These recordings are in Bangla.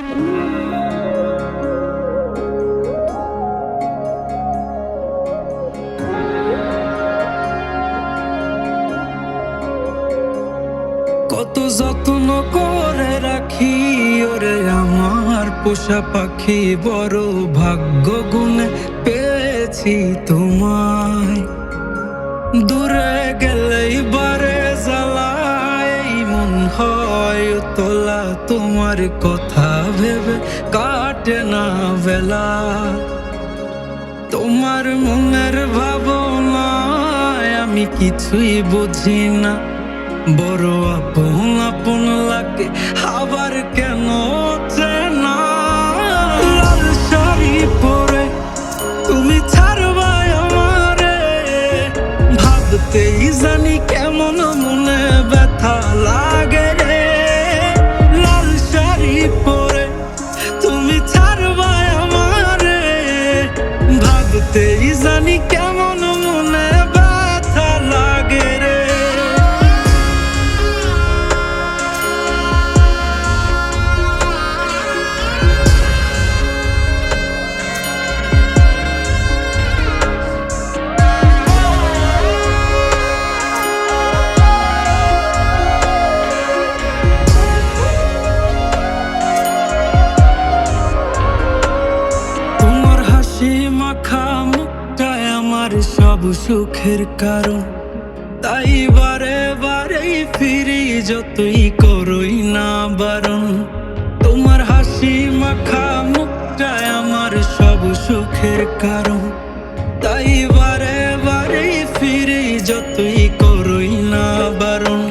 কত যত্ন করে রাখি ওরে আমার পোষা পাখি, বড় ভাগ্য গুণে পেয়েছি তোমায়। দূরে গেলেই মন হয় তোলা তোমার কথা ভেবে কাটে না বেলা। তোমার মনের ভাবনায় আমি কিছুই বুঝি না। বড় আপন আপন লাগে, আবার কেন হাসি মাখা মুখটাই আমার সব সুখের কারণ। তাই বারে বারেই ফিরি যতই করই না বারণ। তোমার হাসি মাখা মুখটাই আমার সব সুখের কারণ। তাই বারে বারেই ফিরি যতই করই না বারণ।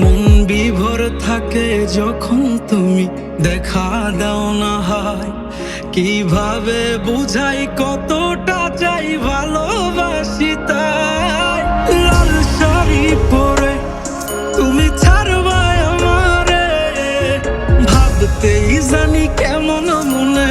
মন বিভোর থাকে যখন তুমি দেখা দাও না হয়। কীভাবে বুঝাই কতটা চাই ভালোবাসি তাই? লাল শাড়ি পরে তুমি ছাড়বাই আমারে। ভাবতেই জানি কেমন মনে